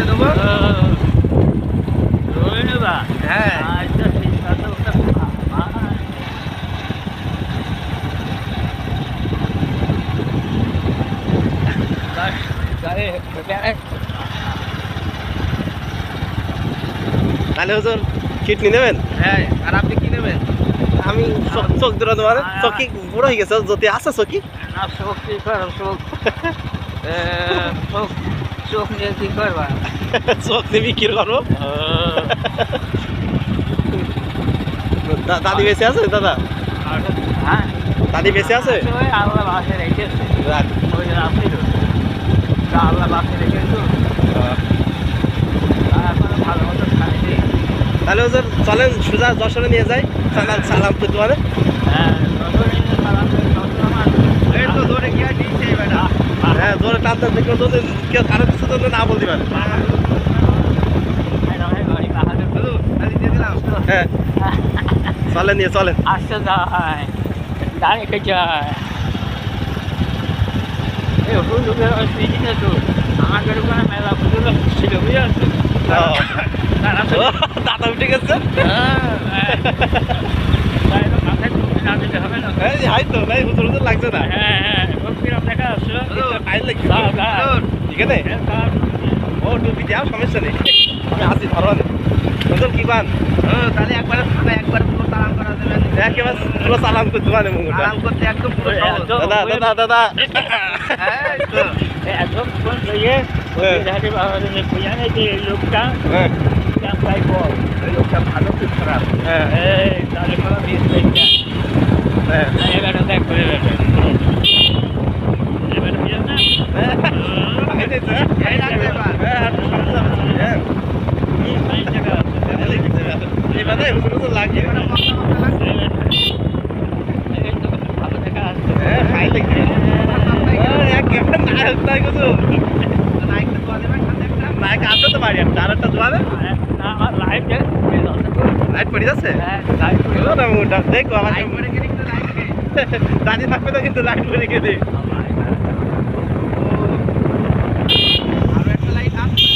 দেবো? হ্যাঁ। আচ্ছা তাহলে হুজুর কিডনি নেবেন? হ্যাঁ আর আপনি কি নেবেন? আমি চোখ- দূরে মানে চকি বড় হয়ে গেছে যদি আছে চকি। না চোখ কি করো চোখ নিয়ে কি করবা? চোখ দিয়ে বিক্রি করব। দা- দাদি বেঁচে আছে দাদা? হ্যাঁ। দাদি বেঁচে আছে? ওই আল্লাহ বাসে রেখেছে আল্লাহ বাসে রেখেছো তাহলে হুজুর চলেন সোজা যশোরে নিয়ে যাই। সালাম সালাম তো তোমার হ্যাঁ যতদিন সালাম করে তত আমার এই তো ধরে গিয়ে দিচ্ছে বেটা হ্যাঁ জোরে টানতে দেখো যদি কেউ কারও কিছু জন্য না বলতে পারে হ্যাঁ। চলেন নিয়ে চলেন। আসতে যায় ডাইরেক্ট যায় এই হুজুরের সিজিনে তো আমাদের ওখানে মেলা হুজুর ছিল বুঝেছ ও, দাদা উঠে গেছে। তাই তো মাথায় টুপি না দিতে হবে না এই যে, হাই তো হুজুর হুজুর লাগছে না। হ্যাঁ হ্যাঁ ওর কিরম দেখা আসছে ফাইল লাগছে দাও, দাও। ঠিক আছে ও সমস্যা নেই আমি আসি ধরো কি পান তাহলে একবারে একবারে পুরো তালাম করা দেবেন একেবারে পুরো সালাম করতে পারে মুখটা করতে একদম পুরো দাদা একদম। ফোন দিয়ে লোকটা। লোকটা ভালো খারাপ হ্যাঁ তাহলে হ্যাঁ করে লাইট পড়ে যাচ্ছে দেখো আমার গেলে দাঁড়িয়ে থাকবে তো কিন্তু লাইট পড়ে আমার